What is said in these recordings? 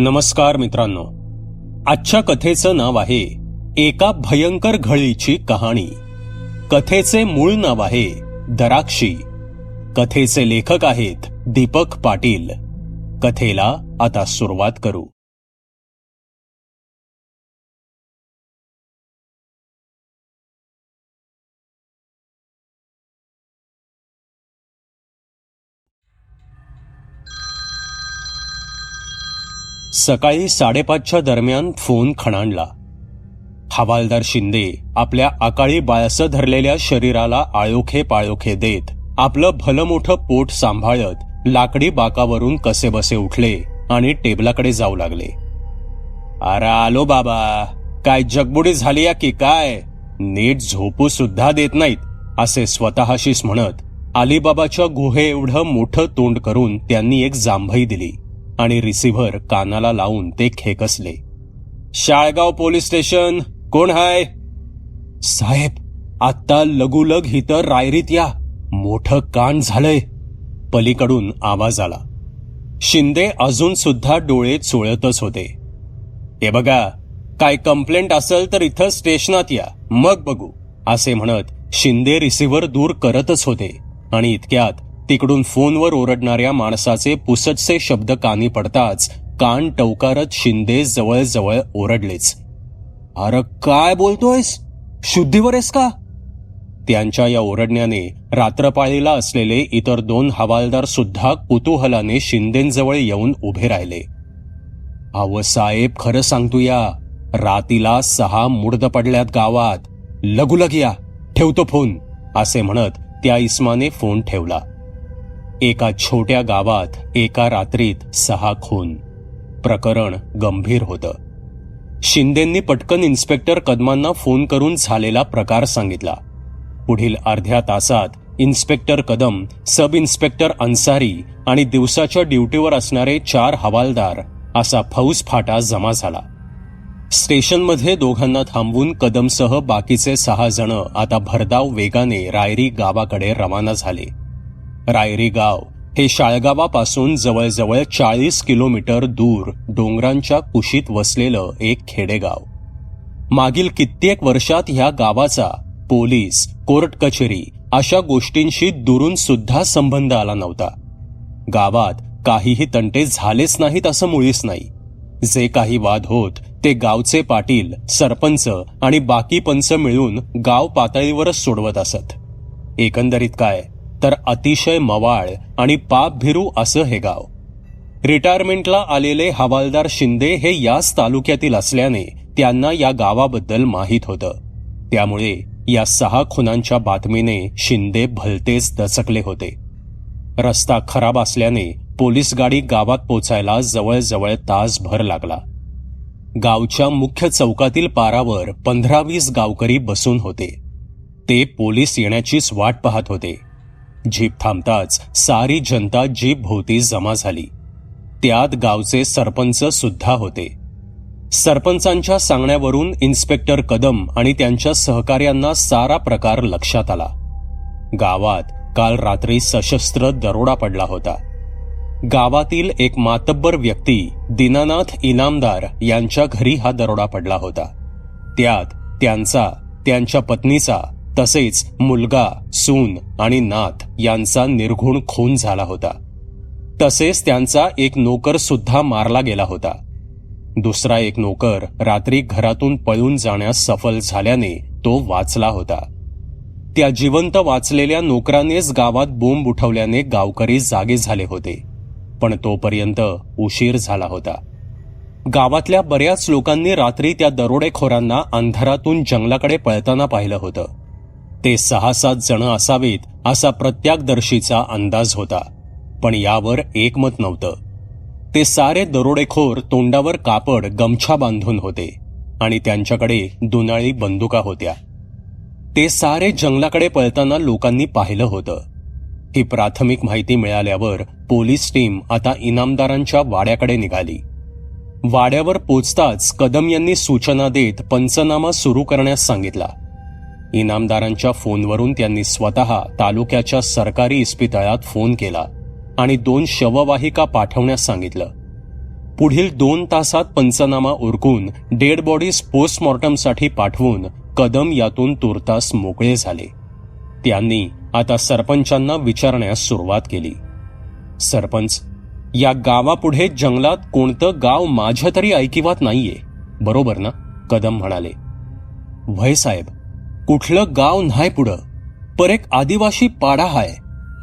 नमस्कार मित्रांनो. आजच्या कथेचं नाव आहे एका भयंकर घळीची कहाणी. कथेचे मूळ नाव आहे दराक्षी. कथेचे लेखक आहेत दीपक पाटील. कथेला आता सुरुवात करू. सकाळी साडेपाचच्या दरम्यान फोन खणाणला. हवालदार शिंदे आपल्या अकाळी बाळसं धरलेल्या शरीराला आळोखे पाळोखे देत आपलं भलं मोठं पोट सांभाळत लाकडी बाकावरून कसे बसे उठले आणि टेबलाकडे जाऊ लागले. अरे आलो बाबा काय जगबुडी झाली या की काय? नीट झोपू सुद्धा देत नाहीत असे स्वतःशीच म्हणत अलिबाबाच्या गुहे एवढं मोठं तोंड करून त्यांनी एक जांभई दिली. आणि रिसिव्हर कानाला लावून ते खेकसले. शाळगाव पोलीस स्टेशन कोण हाय? साहेब आत्ता लगुलग हिथं रायरीत या. मोठं कान झालंय. पलीकडून आवाज आला. शिंदे अजून सुद्धा डोळे चोळतच होते. हे बघा काय कंप्लेंट असेल तर इथं स्टेशनात या. मग बघू असे म्हणत शिंदे रिसिव्हर दूर करतच होते आणि इतक्यात तिकडून फोनवर ओरडणाऱ्या माणसाचे पुसटसे शब्द कानी पडताच कान टवकारत शिंदे जवळजवळ ओरडलेच. अरे काय बोलतोयस? शुद्धीवर आहेस का? त्यांच्या या ओरडण्याने रात्रपाळीला असलेले इतर दोन हवालदार सुद्धा कुतूहलाने शिंदेजवळ येऊन उभे राहिले. अव साहेब खरं सांगतोया रातीला सहा मुर्द पडल्यात गावात. लगुलग या ठेवतो फोन असे म्हणत त्या इस्माने फोन ठेवला. एका छोट्या गावात एका रात्रीत सहा खून. प्रकरण गंभीर होतं. शिंदेंनी पटकन इन्स्पेक्टर कदमांना फोन करून झालेला प्रकार सांगितला. पुढील अर्ध्या तासात inspector Kadam sub inspector Ansari आणि दिवसाच्या ड्युटीवर असणारे चार हवालदार असा फौज फाटा जमा झाला. स्टेशनमध्ये दोघांना थांबवून कदमसह बाकीचे सहा जण आता भरधाव वेगाने रायरी गावाकडे रवाना झाले. रायरी गाव हे शाळगावापासून जवळजवळ चाळीस किलोमीटर दूर डोंगरांच्या कुशीत वसलेलं एक खेडेगाव. मागील कित्येक वर्षात ह्या गावाचा पोलीस कोर्ट कचेरी अशा गोष्टींशी दुरून सुद्धा संबंध आला नव्हता. गावात काहीही तंटे झालेच नाहीत असं मुळीच नाही. जे काही वाद होत ते गावचे पाटील सरपंच आणि बाकी पंच मिळून गाव पातळीवरच सोडवत असत. एकंदरीत काय? तर अतिशय मवाळ आणि पापभिरू असं हे गाव. रिटायरमेंटला आलेले हवालदार शिंदे हे याच तालुक्यातील असल्याने त्यांना या गावाबद्दल माहीत होतं. त्यामुळे या सहा खुनांच्या बातमीने शिंदे भलतेच दचकले होते. रस्ता खराब असल्याने पोलीस गाडी गावात पोचायला जवळजवळ तासभर लागला. गावच्या मुख्य चौकातील पारावर पंधरा वीस गावकरी बसून होते. ते पोलीस येण्याचीच वाट पाहत होते. जीप थांबताच सारी जनता जीप भोवती जमा झाली. त्यात गावचे सरपंच सुद्धा होते. सरपंचांच्या सांगण्यावरून इन्स्पेक्टर कदम आणि त्यांच्या सहकार्यांना सारा प्रकार लक्षात आला. गावात काल रात्री सशस्त्र दरोडा पडला होता. गावातील एक मातब्बर व्यक्ती दीनानाथ इनामदार यांच्या घरी हा दरोडा पडला होता. त्यात त्यांचा त्यांच्या पत्नीचा तसेच मुलगा सून आणि नाथ यांचा निर्घुण खून झाला होता. तसेच त्यांचा एक नोकर सुद्धा मारला गेला होता. दुसरा एक नोकर रात्री घरातून पळून जाण्यास सफल झाल्याने तो वाचला होता. त्या जिवंत वाचलेल्या नोकरानेच गावात बोंब उठवल्याने गावकरी जागे झाले होते पण तोपर्यंत उशीर झाला होता. गावातल्या बऱ्याच लोकांनी रात्री त्या दरोडेखोरांना अंधारातून जंगलाकडे पळताना पाहिलं होतं. ते सहा सात जण असावेत असा प्रत्यागदर्शीचा अंदाज होता. पण यावर एकमत नव्हतं. ते सारे दरोडेखोर तोंडावर कापड गमछा बांधून होते आणि त्यांच्याकडे दुनाळी बंदुका होत्या. ते सारे जंगलाकडे पळताना लोकांनी पाहिलं होतं. ही प्राथमिक माहिती मिळाल्यावर पोलीस टीम आता इनामदारांच्या वाड्याकडे निघाली. वाड्यावर पोचताच कदम यांनी सूचना देत पंचनामा सुरू करण्यास सांगितला. इनामदारांच्या फोनवरून त्यांनी स्वतः तालुक्याच्या सरकारी इस्पितळात फोन केला आणि दोन शववाहिका पाठवण्यास सांगितलं. पुढील दोन तासात पंचनामा उरकून डेड बॉडीज पोस्टमॉर्टमसाठी पाठवून कदम यातून तुर्तास मोकळे झाले. त्यांनी आता सरपंचांना विचारण्यास सुरुवात केली. सरपंच या गावापुढे जंगलात कोणतं गाव माझ्या तरी ऐकिवात नाहीये. बरोबर ना? कदम म्हणाले. व्हय साहेब कुठलं गाव नाही पुढं. पर एक आदिवासी पाडा हाय.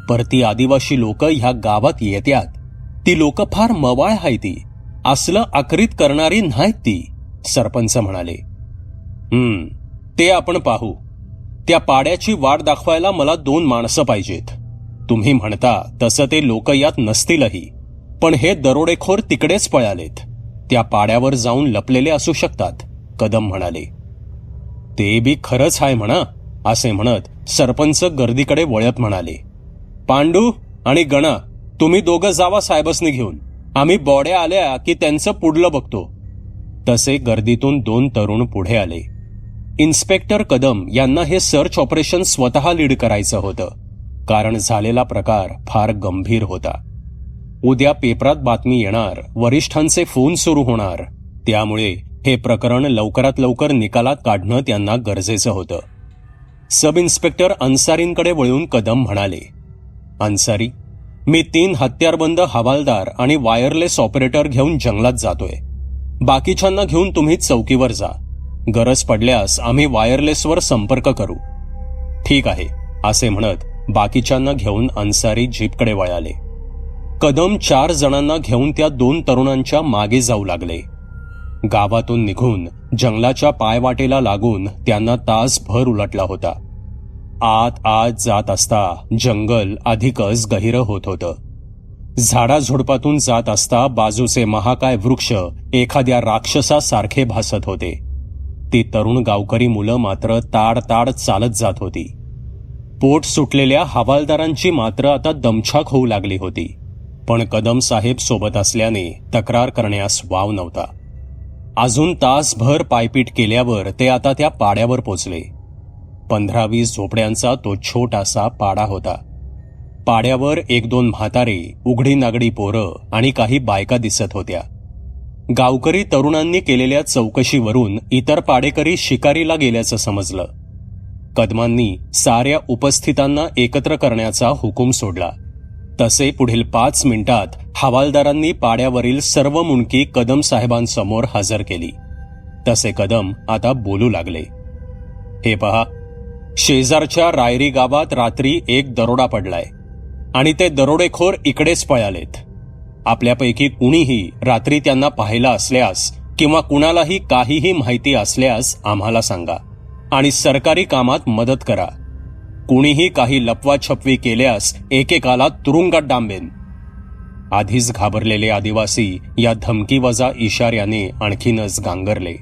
पर ती आदिवासी लोक ह्या गावात येत्यात. ती लोक फार मवाळ हाय ती. असलं आकरीत करणारी नाहीत ती सरपंच म्हणाले. हम्म ते आपण पाहू. त्या पाड्याची वाट दाखवायला मला दोन माणसं पाहिजेत. तुम्ही म्हणता तसं ते लोक यात नसतीलही. पण हे दरोडेखोर तिकडेच पळालेत. त्या पाड्यावर जाऊन लपलेले असू शकतात कदम म्हणाले. ते बी खरंच आहे म्हणा असे म्हणत सरपंच गर्दीकडे वळत म्हणाले. पांडू आणि गणा तुम्ही दोघं जावा साहेबसनी घेऊन. आम्ही बॉड्या आल्या की त्यांचं पुढलं बघतो. तसे गर्दीतून दोन तरुण पुढे आले. इन्स्पेक्टर कदम यांना हे सर्च ऑपरेशन स्वतः लीड करायचं होतं. कारण झालेला प्रकार फार गंभीर होता. उद्या पेपरात बातमी येणार वरिष्ठांचे फोन सुरू होणार. त्यामुळे हे प्रकरण लवकरात लवकर निकालात काढणं त्यांना गरजेचं होतं. सब इन्स्पेक्टर अन्सारींकडे वळून कदम म्हणाले. अन्सारी मी तीन हत्यारबंद हवालदार आणि वायरलेस ऑपरेटर घेऊन जंगलात जातोय. बाकीच्यांना घेऊन तुम्ही चौकीवर जा. गरज पडल्यास आम्ही वायरलेसवर संपर्क करू. ठीक आहे असे म्हणत बाकीच्यांना घेऊन अन्सारी जीपकडे वळाले. कदम चार जणांना घेऊन त्या दोन तरुणांच्या मागे जाऊ लागले. गावातून निघून जंगलाच्या पायवाटेला लागून त्यांना तासभर उलटला होता. आत आत जात असता जंगल अधिकच गहिरं होत होतं. झाडाझुडपातून जात असता बाजूचे महाकाय वृक्ष एखाद्या राक्षसासारखे भासत होते. ती तरुण गावकरी मुलं मात्र ताड ताड चालत जात होती. पोट सुटलेल्या हवालदारांची मात्र आता दमछाक होऊ लागली होती. पण कदम साहेब सोबत असल्याने तक्रार करण्यास वाव नव्हता. अजून तासभर पायपीट केल्यावर ते आता त्या पाड्यावर पोचले. पंधरा वीस झोपड्यांचा तो छोटासा पाडा होता. पाड्यावर एक दोन म्हातारे उघडी नागडी पोरं आणि काही बायका दिसत होत्या. गावकरी तरुणांनी केलेल्या चौकशीवरून इतर पाडेकरी शिकारीला गेल्याचं समजलं. कदमांनी साऱ्या उपस्थितांना एकत्र करण्याचा हुकूम सोडला. तसे पुढील पाच मिनिटात हवालदारांनी पाड्यावरील सर्व मुंडकी कदम साहेबांसमोर हजर केली. तसे कदम आता बोलू लागले. हे पहा शेजारच्या रायरी गावात रात्री एक दरोडा पडलाय आणि ते दरोडेखोर इकडेच पळालेत. आपल्यापैकी कुणीही रात्री त्यांना पाहिला असल्यास किंवा कुणालाही काहीही माहिती असल्यास आम्हाला सांगा आणि सरकारी कामात मदत करा. कुणीही काही लपवाछपवी केल्यास एकेकाला तुरुंगात डांबेन. आधीच घाबरलेले आदिवासी या धमकीवजा इशाऱ्याने आणखीनच गांगरले.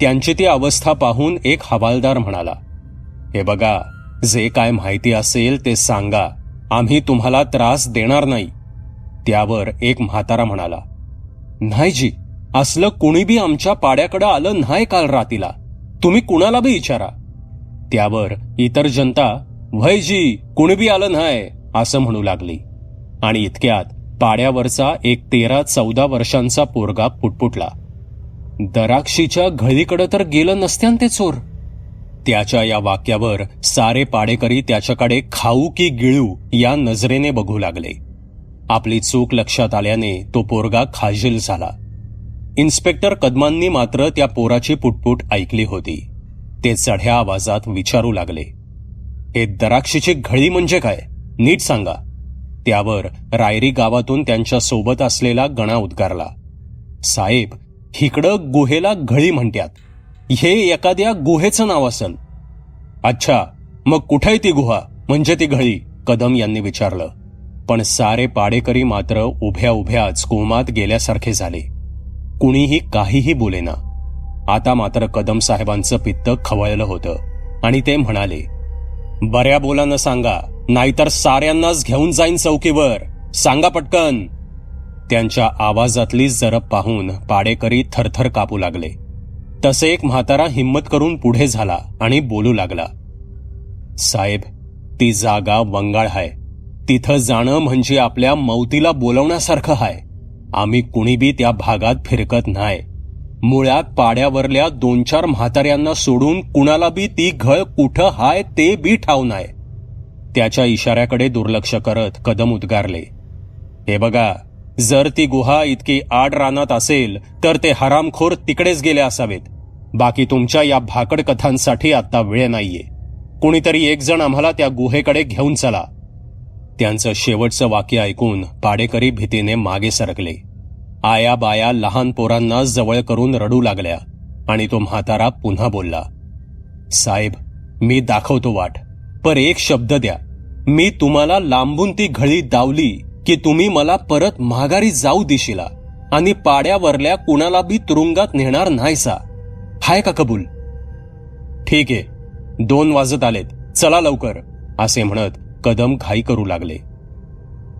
त्यांची ती अवस्था पाहून एक हवालदार म्हणाला हे बघा जे काय माहिती असेल ते सांगा. आम्ही तुम्हाला त्रास देणार नाही. त्यावर एक म्हातारा म्हणाला नाही जी असलं कुणी बी आमच्या पाड्याकडं आलं नाही काल रातीला. तुम्ही कुणाला बी विचारा त्यावर इतर जनता भयजी कुणबी आलं नाही असं म्हणू लागली. आणि इतक्यात पाड्यावरचा एक तेरा चौदा वर्षांचा पोरगा पुटपुटला. दराक्षीच्या घळीकडे तर गेलं नसत्यान ते चोर. त्याच्या या वाक्यावर सारे पाडेकरी त्याच्याकडे खाऊ की गिळू या नजरेने बघू लागले. आपली चूक लक्षात आल्याने तो पोरगा खाजील झाला. इन्स्पेक्टर कदमांनी मात्र त्या पोराची पुटपुट ऐकली होती. ते चढ्या आवाजात विचारू लागले. हे दराक्षीची घळी म्हणजे काय? नीट सांगा. त्यावर रायरी गावातून त्यांच्यासोबत असलेला गणा उद्गारला. साहेब हिकडं गुहेला घळी म्हणतात हे एखाद्या गुहेचं नाव असन. अच्छा मग कुठे ती गुहा? म्हणजे ती घळी कदम यांनी विचारलं. पण सारे पाडेकरी मात्र उभ्या उभ्याच कोमात गेल्यासारखे झाले. कुणीही काहीही बोलेना. आता मात्र कदम साहेबांचं पित्त खवळलं होतं. आणि ते म्हणाले बऱ्या बोलानं सांगा नाहीतर साऱ्यांनाच घेऊन जाईन चौकीवर. सांगा पटकन. त्यांच्या आवाजातली जरब पाहून पाडेकरी थरथर कापू लागले. तसे एक म्हातारा हिंमत करून पुढे झाला आणि बोलू लागला साहेब ती जागा वंगाळ हाय. तिथं जाणं म्हणजे आपल्या मौतीला बोलवण्यासारखं हाय. आम्ही कुणीबी त्या भागात फिरकत नाही मुळात पाड्यावरल्या दोन चार म्हाताऱ्यांना सोडून कुणाला बी ती घळ कुठं हाय ते बी ठाव नाही त्याच्या इशाऱ्याकडे दुर्लक्ष करत कदम उद्गारले. हे बघा जर ती गुहा इतकी आड रानात असेल तर ते हरामखोर तिकडेच गेले असावेत. बाकी तुमच्या या भाकड कथांसाठी आता वेळ नाहीये. कुणीतरी एक जण आम्हाला त्या गुहेकडे घेऊन चला. त्यांचं शेवटचं वाक्य ऐकून पाडेकरी भीतीने मागे सरकले. आया बाया लहान पोरांना जवळ करून रडू लागल्या आणि तो म्हातारा पुन्हा बोलला साहेब मी दाखवतो वाट. पर एक शब्द द्या. मी तुम्हाला लांबून ती घळी दावली की तुम्ही मला परत माघारी जाऊ दिशिला आणि पाड्यावरल्या कुणाला बी तुरुंगात नेणार नाहीसा. हाय का कबूल? ठीक आहे. दोन वाजत आलेत. चला लवकर असे म्हणत कदम घाई करू लागले.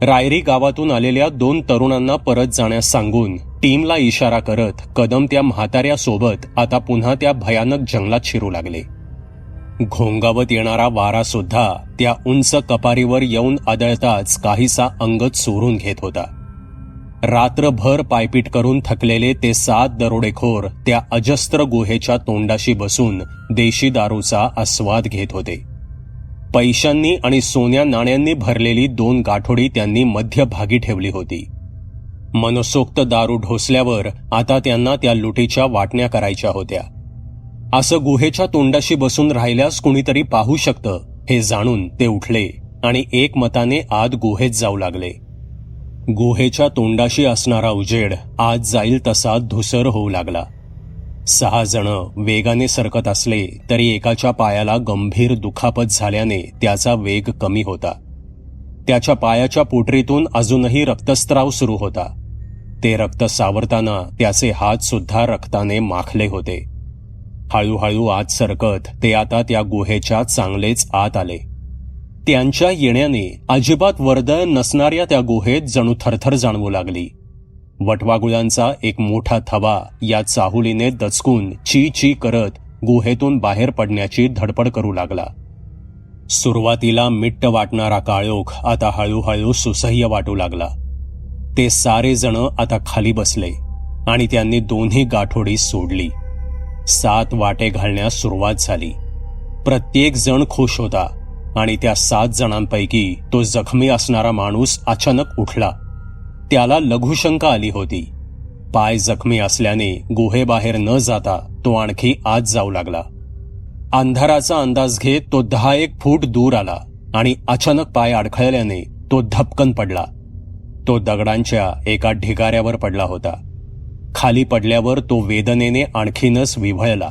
रायरी गावातून आलेल्या दोन तरुणांना परत जाण्यास सांगून टीमला इशारा करत कदम त्या म्हाताऱ्यासोबत आता पुन्हा त्या भयानक जंगलात शिरू लागले. घोंगावत येणारा वारा सुद्धा त्या उंच कपारीवर येऊन आदळताच काहीसा अंगत चोरून घेत होता. रात्रभर पायपीट करून थकलेले ते सात दरोडेखोर त्या अजस्त्र गुहेच्या तोंडाशी बसून देशी दारूचा आस्वाद घेत होते. पैशांनी आणि सोन्या नाण्यांनी भरलेली दोन गाठोडी त्यांनी मध्यभागी ठेवली होती. मनसोक्त दारू ढोसल्यावर आता त्यांना त्या लुटीच्या वाटण्या करायच्या होत्या. असं गुहेच्या तोंडाशी बसून राहिल्यास कुणीतरी पाहू शकतं हे जाणून ते उठले आणि एकमताने आत गुहेत जाऊ लागले. गुहेच्या तोंडाशी असणारा उजेड आज जाईल तसा धुसर होऊ लागला. सहा जण वेगाने सरकत असले तरी एकाच्या पायाला गंभीर दुखापत झाल्याने त्याचा वेग कमी होता. त्याच्या पायाच्या पोटरीतून अजूनही रक्तस्त्राव सुरू होता. ते रक्त सावरताना त्याचे हात सुद्धा रक्ताने माखले होते. हळूहळू आत सरकत ते आता त्या गुहेच्या चांगलेच आत आले. त्यांच्या येण्याने अजिबात वर्दळ नसणाऱ्या त्या गुहेत जणू थरथर जाणवू लागली. वटवागुळांचा एक मोठा थवा या चाहुलीने दचकून ची ची करत गुहेतून बाहेर पडण्याची धडपड करू लागला. सुरुवातीला मिट्ट वाटणारा काळोख आता हळूहळू सुसह्य वाटू लागला. ते सारे जण आता खाली बसले आणि त्यांनी दोन्ही गाठोडी सोडली. सात वाटे घालण्यास सुरुवात झाली. प्रत्येक जण खुश होता आणि त्या सात जणांपैकी तो जखमी असणारा माणूस अचानक उठला. त्याला लघुशंका आली होती. पाय जखमी असल्याने गुहेबाहेर न जाता तो आणखी आत जाऊ लागला. अंधाराचा अंदाज घेत तो दहा एक फूट दूर आला आणि अचानक पाय अडखळल्याने तो धपकन पडला. तो दगडांच्या एका ढिगाऱ्यावर पडला होता. खाली पडल्यावर तो वेदनेने आणखीनच विव्हळला.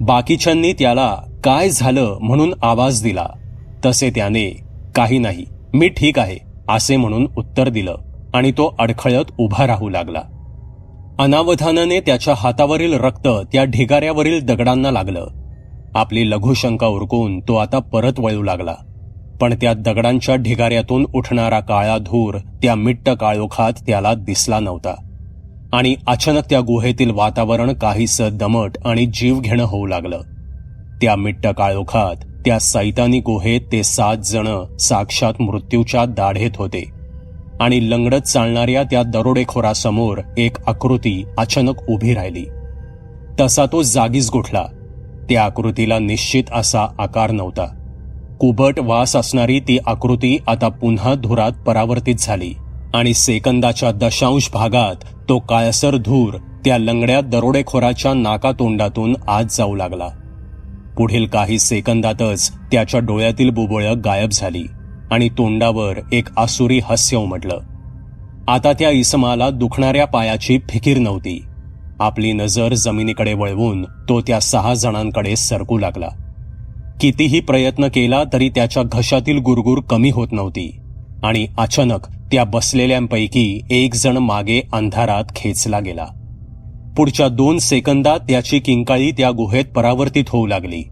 बाकीच्यांनी त्याला काय झालं? म्हणून आवाज दिला. तसे त्याने काही नाही मी ठीक आहे असे म्हणून उत्तर दिलं. आणि तो अडखळत उभा राहू लागला. अनावधानाने त्याच्या हातावरील रक्त त्या ढिगाऱ्यावरील दगडांना लागलं. आपली लघुशंका उरकून तो आता परत वळू लागला. पण त्या दगडांच्या ढिगाऱ्यातून उठणारा काळा धूर त्या मिट्ट काळोखात त्याला दिसला नव्हता. आणि अचानक त्या गुहेतील वातावरण काहीसं दमट आणि जीव घेणं होऊ लागलं. त्या मिट्ट काळोखात त्या सैतानी गुहेत ते सात जण साक्षात मृत्यूच्या दाढेत होते. आणि लंगडत चालणाऱ्या त्या दरोडेखोरासमोर एक आकृती अचानक उभी राहिली. तसा तो जागीच गोठला. त्या आकृतीला निश्चित असा आकार नव्हता. कुबट वास असणारी ती आकृती आता पुन्हा धुरात परावर्तित झाली आणि सेकंदाच्या दशांश भागात तो काळसर धूर त्या लंगड्या दरोडेखोराच्या नाकातोंडातून आत जाऊ लागला. पुढील काही सेकंदातच त्याच्या डोळ्यातील बुबुळं गायब झाली. आणि तोंडावर एक आसुरी हास्य उमटलं. आता त्या इसमाला दुखणाऱ्या पायाची फिकीर नव्हती. आपली नजर जमिनीकडे वळवून तो त्या सहा जणांकडे सरकू लागला. कितीही प्रयत्न केला तरी त्याच्या घशातील गुरगुर कमी होत नव्हती. आणि अचानक त्या बसलेल्यांपैकी एक जण मागे अंधारात खेचला गेला. पुढच्या दोन सेकंदात त्याची किंकाळी त्या गुहेत परावर्तित होऊ लागली.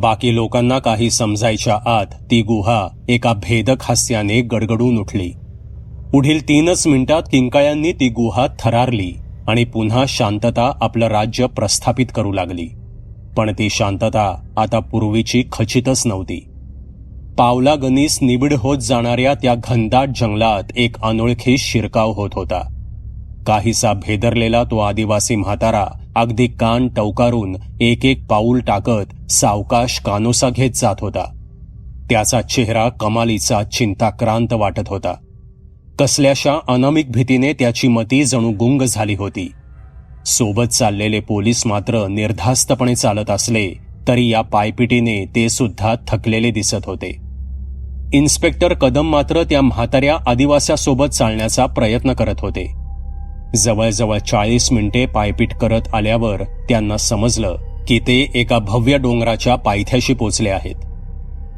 बाकी लोकांना काही समजायच्या आत ती गुहा एका भेदक हास्याने गडगडून उठली. पुढील तीनच मिनिटात किंकाळ्यांनी ती गुहा थरारली आणि पुन्हा शांतता आपलं राज्य प्रस्थापित करू लागली. पण ती शांतता आता पूर्वीची खचितच नव्हती. पावलागनीस निबिड होत जाणाऱ्या त्या घनदाट जंगलात एक अनोळखी शिरकाव होत होता. काहीसा भेदरलेला तो आदिवासी म्हातारा अगदी कान टवकारून एक एक पाऊल टाकत सावकाश कानोसा घेत जात होता. त्याचा चेहरा कमालीचा चिंताक्रांत वाटत होता. कसल्याशा अनामिक भीतीने त्याची मती जणू गुंग झाली होती. सोबत चाललेले पोलीस मात्र निर्धास्तपणे चालत असले तरी या पायपिटीने ते सुद्धा थकलेले दिसत होते. इन्स्पेक्टर कदम मात्र त्या म्हाताऱ्या आदिवास्यासोबत चालण्याचा प्रयत्न करत होते. जवळजवळ चाळीस मिनिटे पायपीट करत आल्यावर त्यांना समजलं की ते एका भव्य डोंगराच्या पायथ्याशी पोचले आहेत.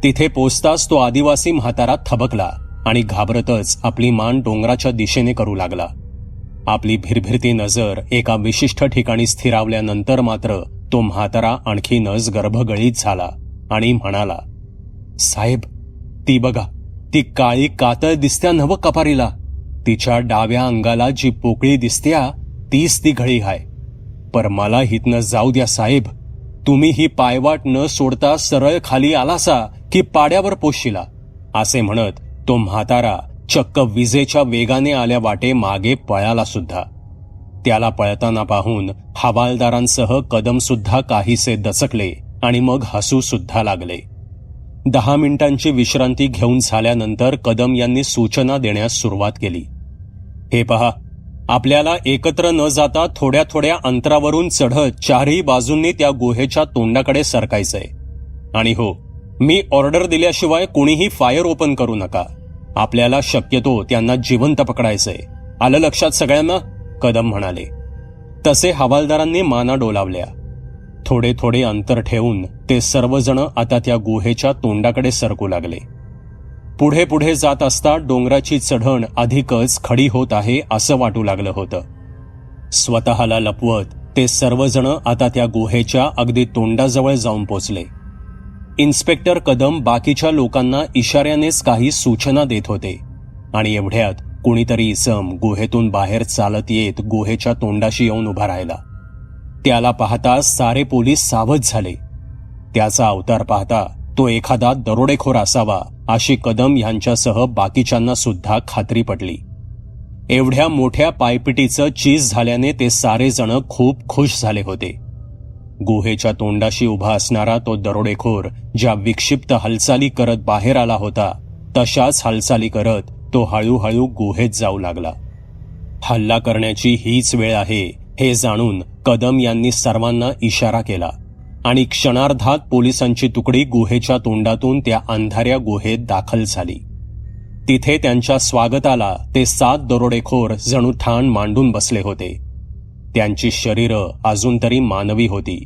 तिथे पोचताच तो आदिवासी म्हातारा थबकला आणि घाबरतच आपली मान डोंगराच्या दिशेने करू लागला. आपली भिरभिरती नजर एका विशिष्ट ठिकाणी स्थिरावल्यानंतर मात्र तो म्हातारा आणखीनच गर्भगळीत झाला आणि म्हणाला साहेब ती बघा ती काळी कातळ दिसत्या नव कपारीला तिच्या डाव्या अंगाला जी पोकळी दिसत्या तीच ती घळी हाय. पर मला हितनं जाऊ द्या साहेब. तुम्ही ही पायवाट न सोडता सरळ खाली आलासा की पाड्यावर पोशिला. असे म्हणत तो म्हातारा चक्क विजेच्या वेगाने आल्या वाटे मागे पळाला सुद्धा. त्याला पळताना पाहून हवालदारांसह कदम सुद्धा काहीसे दचकले आणि मग हसू सुद्धा लागले. दहा मिनिटांची विश्रांती घेऊन झाल्यानंतर कदम यांनी सूचना देण्यास सुरुवात केली. हे पहा. आपल्याला एकत्र न जाता थोड्या थोड्या अंतरावरून चढत चारही बाजूंनी त्या गुहेच्या तोंडाकडे सरकायचंय. आणि हो मी ऑर्डर दिल्याशिवाय कोणीही फायर ओपन करू नका. आपल्याला शक्यतो त्यांना जिवंत पकडायचंय. आलं लक्षात सगळ्यांना? कदम म्हणाले. तसे हवालदारांनी माना डोलावल्या. थोडे थोडे अंतर ठेवून ते सर्वजण आता त्या गुहेच्या तोंडाकडे सरकू लागले. पुढे पुढे जात असता डोंगराची चढण अधिकच खडी होत आहे असं वाटू लागलं होतं. स्वतःला लपवत ते सर्वजण आता त्या गुहेच्या अगदी तोंडाजवळ जाऊन पोचले. इन्स्पेक्टर कदम बाकीच्या लोकांना इशाऱ्यानेच काही सूचना देत होते. आणि एवढ्यात कुणीतरी इसम गुहेतून बाहेर चालत येत गुहेच्या तोंडाशी येऊन उभा राहिला. त्याला पाहता सारे पोलीस सावध झाले. त्याचा अवतार पाहता तो एखादा दरोडेखोर असावा अशी कदम यांच्यासह बाकीच्यांना सुद्धा खात्री पडली. एवढ्या मोठ्या पायपिटीचं चीज झाल्याने ते सारेजण खूप खुश झाले होते. गुहेच्या तोंडाशी उभा असणारा तो दरोडेखोर ज्या विक्षिप्त हालचाली करत बाहेर आला होता तशाच हालचाली करत तो हळूहळू गुहेत जाऊ लागला. हल्ला करण्याची हीच वेळ आहे हे जाणून कदम यांनी सर्वांना इशारा केला. आणि क्षणार्धात पोलिसांची तुकडी गुहेच्या तोंडातून त्या अंधाऱ्या गुहेत दाखल झाली. तिथे त्यांच्या स्वागताला ते सात दरोडेखोर जणू ठाण मांडून बसले होते. त्यांची शरीरं अजून तरी मानवी होती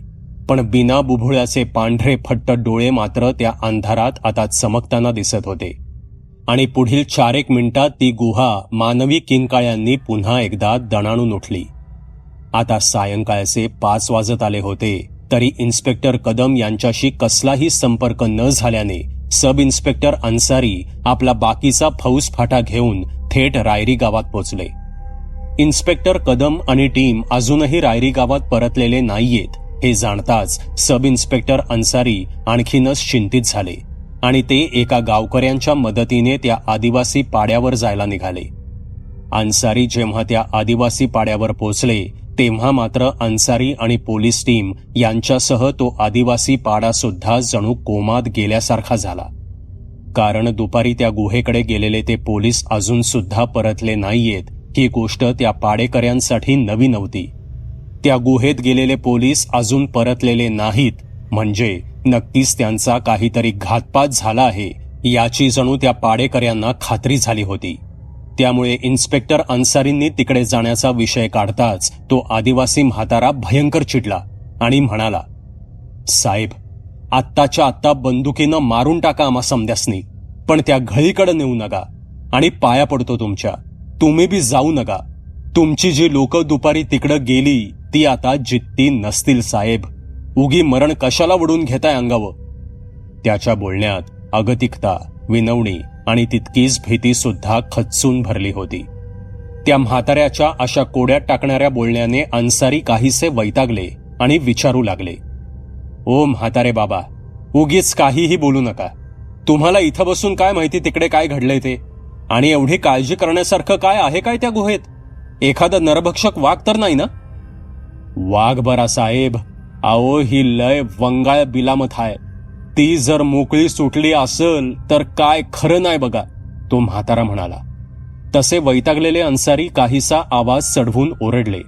पण बिना बुभुळ्याचे पांढरे फट्ट डोळे मात्र त्या अंधारात आता चमकताना दिसत होते. आणि पुढील चार एक मिनिटात ती गुहा मानवी किंकाळ्यांनी पुन्हा एकदा दणाणून उठली. आता सायंकाळचे पाच वाजत आले होते तरी इन्स्पेक्टर कदम यांच्याशी कसलाही संपर्क न झाल्याने सब इन्स्पेक्टर अन्सारी आपला बाकीचा फौज फाटा घेऊन थेट रायरी गावात पोचले. इन्स्पेक्टर कदम आणि टीम अजूनही रायरी गावात परतलेले नाहीयेत हे जाणताच सब इन्स्पेक्टर अन्सारी आणखीनच चिंतित झाले आणि ते एका गावकऱ्यांच्या मदतीने त्या आदिवासी पाड्यावर जायला निघाले. अन्सारी जेव्हा त्या आदिवासी पाड्यावर पोचले तेव्हा मात्र अन्सारी आणि पोलीस टीम यांच्यासह तो आदिवासी पाडा सुद्धा जणू कोमात गेल्यासारखा झाला. कारण दुपारी त्या गुहेकडे गेलेले ते पोलीस अजून सुद्धा परतले नाहीयेत ही गोष्ट त्या पाडेकऱ्यांसाठी नवी नव्हती. त्या गुहेत गेलेले पोलीस अजून परतलेले नाहीत म्हणजे नक्कीच त्यांचा काहीतरी घातपात झाला आहे याची जणू त्या पाडेकऱ्यांना खात्री झाली होती. त्यामुळे इन्स्पेक्टर अन्सारींनी तिकडे जाण्याचा विषय काढताच तो आदिवासी म्हातारा भयंकर चिडला आणि म्हणाला साहेब आत्ताच्या आत्ता बंदुकीनं मारून टाका आम्हा समद्यासनी पण त्या घळीकडे नेऊ नका आणि पाया पडतो तुमच्या. तुम्ही बी जाऊ नका. तुमची जी लोक दुपारी तिकडं गेली ती आता जित्ती नसतील साहेब. उगी मरण कशाला वडून घेताय अंगावं? त्याच्या बोलण्यात अगतिकता विनवणी आणि तितकीच भीती सुद्धा खचून भरली होती. त्या म्हाताऱ्याच्या अशा कोड्यात टाकणाऱ्या बोलण्याने अन्सारी काहीसे वैतागले आणि विचारू लागले. ओ म्हातारे बाबा उगीच काहीही बोलू नका. तुम्हाला इथं बसून काय माहिती तिकडे काय घडलंय ते? आणि एवढी काळजी करण्यासारखं काय आहे काय त्या गुहेत? एखादा नरभक्षक वाघ तर नाही ना? वाघ बरा साहेब आओ ही लय वंगाळ बिलामत हाय. ती जर मोकळी सुटली असल तर काय खरं नाही बघा तो म्हातारा म्हणाला. तसे वैतागलेले अन्सारी काहीसा आवाज चढवून ओरडले.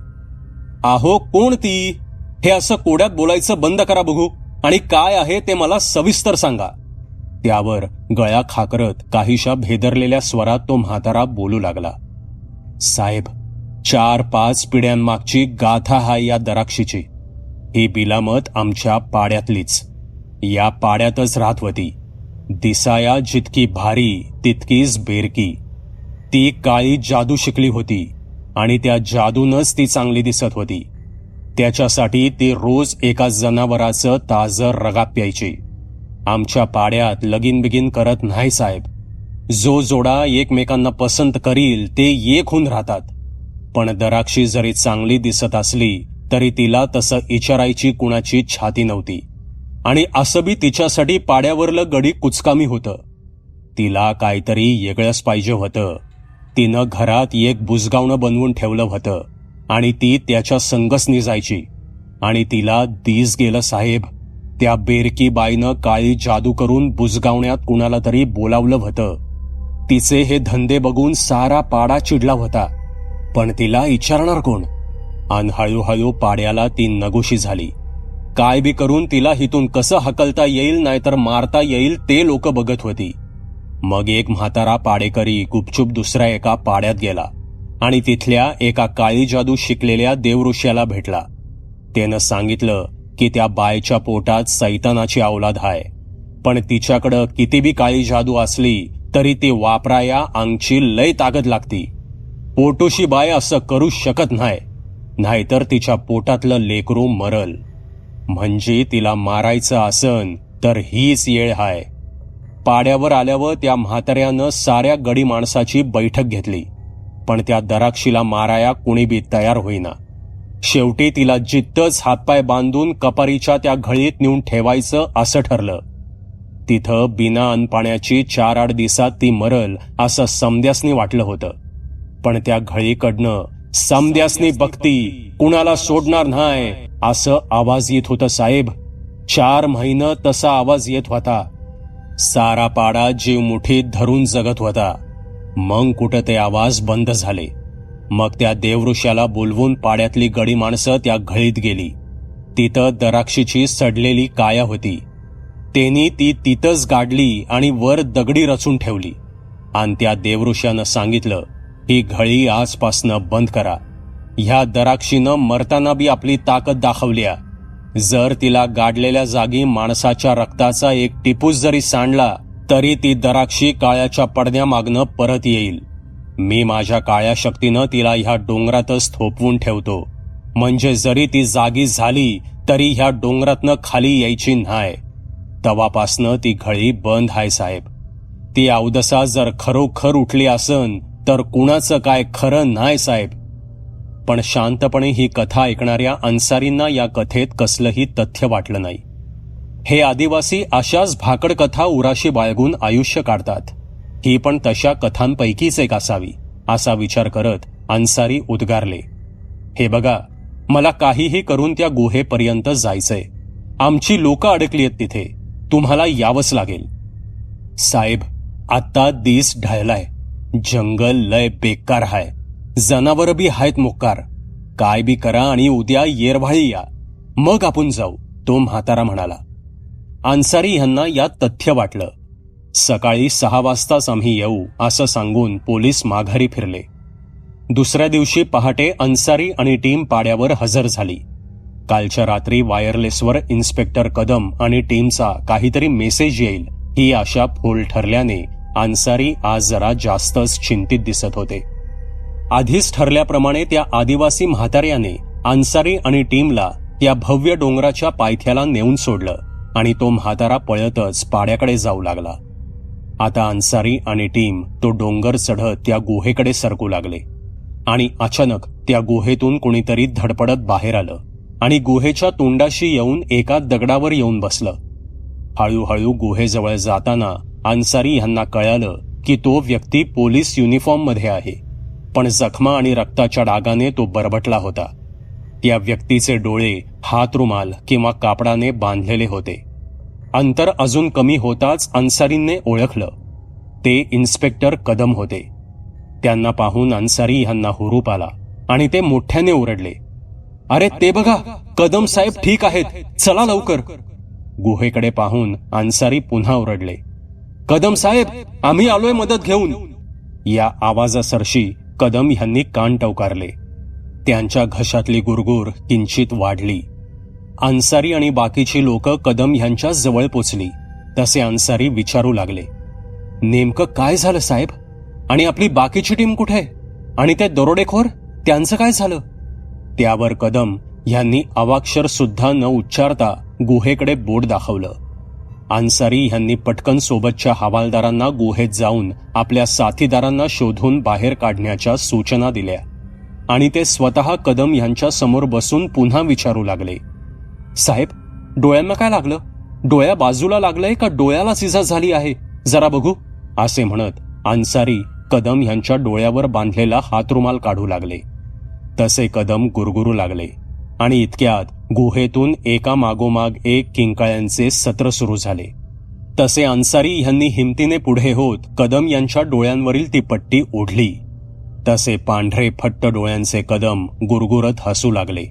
आहो कोण ती? हे असं कोड्यात बोलायचं बंद करा बघू आणि काय आहे ते मला सविस्तर सांगा. त्यावर गळ्या खाकरत काहीशा भेदरलेल्या स्वरात तो म्हातारा बोलू लागला. साहेब चार पाच पिढ्यांमागची गाथा हाय या दराक्षीची. ही बिलामत आमच्या पाड्यातलीच. या पाड्यातच राहत होती. दिसाया जितकी भारी तितकीच बेरकी. ती काळी जादू शिकली होती आणि त्या जादूनच ती चांगली दिसत होती. त्याच्यासाठी ती रोज एका जनावराचं ताजं रगात प्यायची. आमच्या पाड्यात लगीन बिगीन करत नाही साहेब. जो जोडा एकमेकांना पसंत करील ते एक होऊन राहतात. पण दराक्षी जरी चांगली दिसत असली तरी तिला तसं इचारायची कुणाची छाती नव्हती. आणि असं बी तिच्यासाठी पाड्यावरलं गडी कुचकामी होतं. तिला काहीतरी येगळंच पाहिजे होतं. तिनं घरात एक बुजगावणं बनवून ठेवलं होतं आणि ती त्याच्या संगच निजायची. आणि तिला दिस गेलं साहेब त्या बेरकी बाईनं काळी जादू करून बुजगावण्यात कुणाला तरी बोलावलं होतं. तिचे हे धंदे बघून सारा पाडा चिडला होता. पण तिला विचारणार कोण? आणि हळूहळू पाड्याला ती नगोशी झाली. काय बी करून तिला हिथून कसं हकलता येईल नाहीतर मारता येईल ते लोक बघत होती. मग एक म्हातारा पाडेकरी गुपचूप दुसऱ्या एका पाड्यात गेला आणि तिथल्या एका काळी जादू शिकलेल्या देवऋषाला भेटला. त्यानं सांगितलं की त्या बायच्या पोटात सैतानाची अवलाद आहे पण तिच्याकडं किती बी काळी जादू असली तरी ती वापराया अंगची लय ताकद लागती. पोटोशी बाय असं करू शकत नाही नाहीतर तिच्या पोटातलं लेकरू मरल. म्हणजे तिला मारायचं असन तर हीच येळ हाय. पाड्यावर आल्यावर त्या म्हाताऱ्यानं साऱ्या गडी माणसाची बैठक घेतली पण त्या दराक्षीला माराया कुणी बी तयार होईना. शेवटी तिला जित्तच हातपाय बांधून कपारीच्या त्या घळीत नेऊन ठेवायचं असं ठरलं. तिथं बिना अनपाण्याची चार आठ दिवसात ती मरल असं समद्यासनी वाटलं होतं. पण त्या घळीकडनं समद्यासनी बघती कुणाला सोडणार नाही असं आवाज येत होता साहेब. चार महिनं तसा आवाज येत होता. सारा पाडा जीव मुठीत धरून जगत होता. मग कुठं ते आवाज बंद झाले. मग त्या देवऋषाला बोलवून पाड्यातली गडी माणसं त्या घळीत गेली. तिथं दराक्षीची सडलेली काया होती. त्यांनी ती तिथंच गाडली आणि वर दगडी रचून ठेवली. आणि त्या देवऋषानं सांगितलं ही घळी आजपासनं बंद करा. ह्या दराक्षीनं मरताना बी आपली ताकद दाखवल्या जर तिला गाडलेल्या जागी माणसाच्या रक्ताचा एक टिपूस जरी सांडला तरी ती दराक्षी काळ्याच्या पडद्यामागनं परत येईल. मी माझ्या काळ्या शक्तीनं तिला ह्या डोंगरातच थोपवून ठेवतो. म्हणजे जरी ती जागी झाली तरी ह्या डोंगरातनं खाली यायची नाही तवापासनं ती घळी बंद आहे साहेब. ती अवदसा जर खरोखर उठली असन तर कुणाचं काय खरं नाही साहेब? पण शांतपणे ही कथा ऐकणाऱ्या अन्सारींना या कथेत कसलंही तथ्य वाटलं नाही. हे आदिवासी अशाच भाकड कथा उराशी बाळगून आयुष्य काढतात. ही पण तशा कथांपैकीच एक असावी असा विचार करत अन्सारी उद्गारले. हे बघा मला काहीही करून त्या गुहेपर्यंत जायचंय. आमची लोकं अडकली आहेत तिथे. तुम्हाला यावंच लागेल. साहेब आता दिस ढळलाय. जंगल लय बेकार हाय. जनावर बी आहेत मोकार. काय बी करा आणि उद्या येरभाळी या. मग आपण जाऊ तो म्हातारा म्हणाला. अन्सारी यांना यात तथ्य वाटलं. सकाळी सहा वाजताच आम्ही येऊ असं सांगून पोलीस माघारी फिरले. दुसऱ्या दिवशी पहाटे अन्सारी आणि टीम पाड्यावर हजर झाली. कालच्या रात्री वायरलेसवर इन्स्पेक्टर कदम आणि टीमचा काहीतरी मेसेज येईल ही आशा फोल ठरल्याने अन्सारी आज जरा जास्तच चिंतित दिसत होते. आधीच ठरल्याप्रमाणे त्या आदिवासी म्हाताऱ्याने अन्सारी आणि टीमला या भव्य डोंगराच्या पायथ्याला नेऊन सोडलं आणि तो म्हातारा पळतच पाड्याकडे जाऊ लागला. आता अन्सारी आणि टीम तो डोंगर चढत त्या गुहेकडे सरकू लागले आणि अचानक त्या गुहेतून कुणीतरी धडपडत बाहेर आलं आणि गुहेच्या तोंडाशी येऊन एका दगडावर येऊन बसलं. हळूहळू गुहेजवळ जाताना अन्सारी यांना कळालं की तो व्यक्ती पोलीस युनिफॉर्ममध्ये आहे. पण जखमा आणि रक्ताच्या डागाने तो बरबटला होता. त्या व्यक्तीचे डोळे हात रुमाल किंवा कापडाने बांधलेले होते. अंतर अजून कमी होताच अन्सारींने ओळखलं. ते इन्स्पेक्टर कदम होते. त्यांना पाहून अन्सारी यांना हुरूप आला आणि ते मोठ्याने ओरडले. अरे ते बघा कदम साहेब ठीक आहेत. चला लवकर. गुहेकडे पाहून अन्सारी पुन्हा ओरडले. कदम साहेब आम्ही आलोय मदत घेऊन. या आवाजासरशी कदम यांनी कान टवकारले. त्यांच्या घशातली गुरगुर किंचित वाढली. अन्सारी आणि बाकीची लोक कदम यांच्या जवळ पोचली. तसे अन्सारी विचारू लागले. नेमकं काय झालं साहेब? आणि आपली बाकीची टीम कुठे? आणि ते दरोडेखोर? त्यांचं काय झालं? त्यावर कदम यांनी अवाक्षर सुद्धा न उच्चारता गुहेकडे बोट दाखवलं. अन्सारी यांनी पटकन सोबतच्या हवालदारांना गुहेत जाऊन आपल्या साथीदारांना शोधून बाहेर काढण्याच्या सूचना दिल्या. आणि ते स्वतः कदम यांच्या समोर बसून पुन्हा विचारू लागले. साहेब डोळ्यांना काय लागलं? डोळ्या बाजूला लागलंय का डोळ्याला इजा झाली आहे? जरा बघू असे म्हणत अन्सारी कदम यांच्या डोळ्यावर बांधलेला हातरुमाल काढू लागले. तसे कदम गुरगुरू लागले. आणि इतक्यात गुहेतून एका मागोमाग एक किंकाळ्यांचे सत्र सुरू झाले. तसे अन्सारी यांनी हिमतीने पुढे होत कदम यांच्या डोळ्यांवरील ती पट्टी ओढली. तसे पांढरे फट्ट डोळ्यांचे कदम गुरगुरत हसू लागले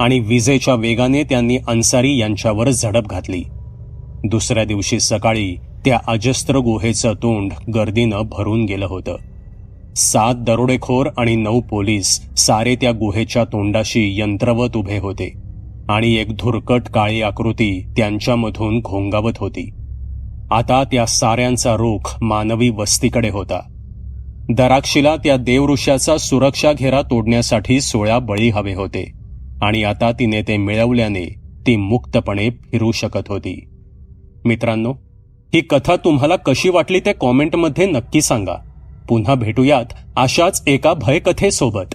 आणि विजेच्या वेगाने त्यांनी अन्सारी यांच्यावर झडप घातली. दुसऱ्या दिवशी सकाळी त्या अजस्त्र गुहेचं तोंड गर्दीनं भरून गेलं होतं. सात दरोडेखोर आणि नऊ पोलीस सारे त्या गुहेच्या तोंडाशी यंत्रवत उभे होते. आणि एक धुरकट काळी आकृती त्यांच्यामधून घोंगावत होती. आता त्या साऱ्यांचा रोख मानवी वस्तीकडे होता. दराक्षीला त्या देवऋषाचा सुरक्षा घेरा तोडण्यासाठी सोळा बळी हवे होते आणि आता तिने ते मिळवल्याने ती मुक्तपणे फिरू शकत होती. मित्रांनो ही कथा तुम्हाला कशी वाटली ते कॉमेंटमध्ये नक्की सांगा. पुन्हा भेटूयात अशाच एका भयकथेसोबत.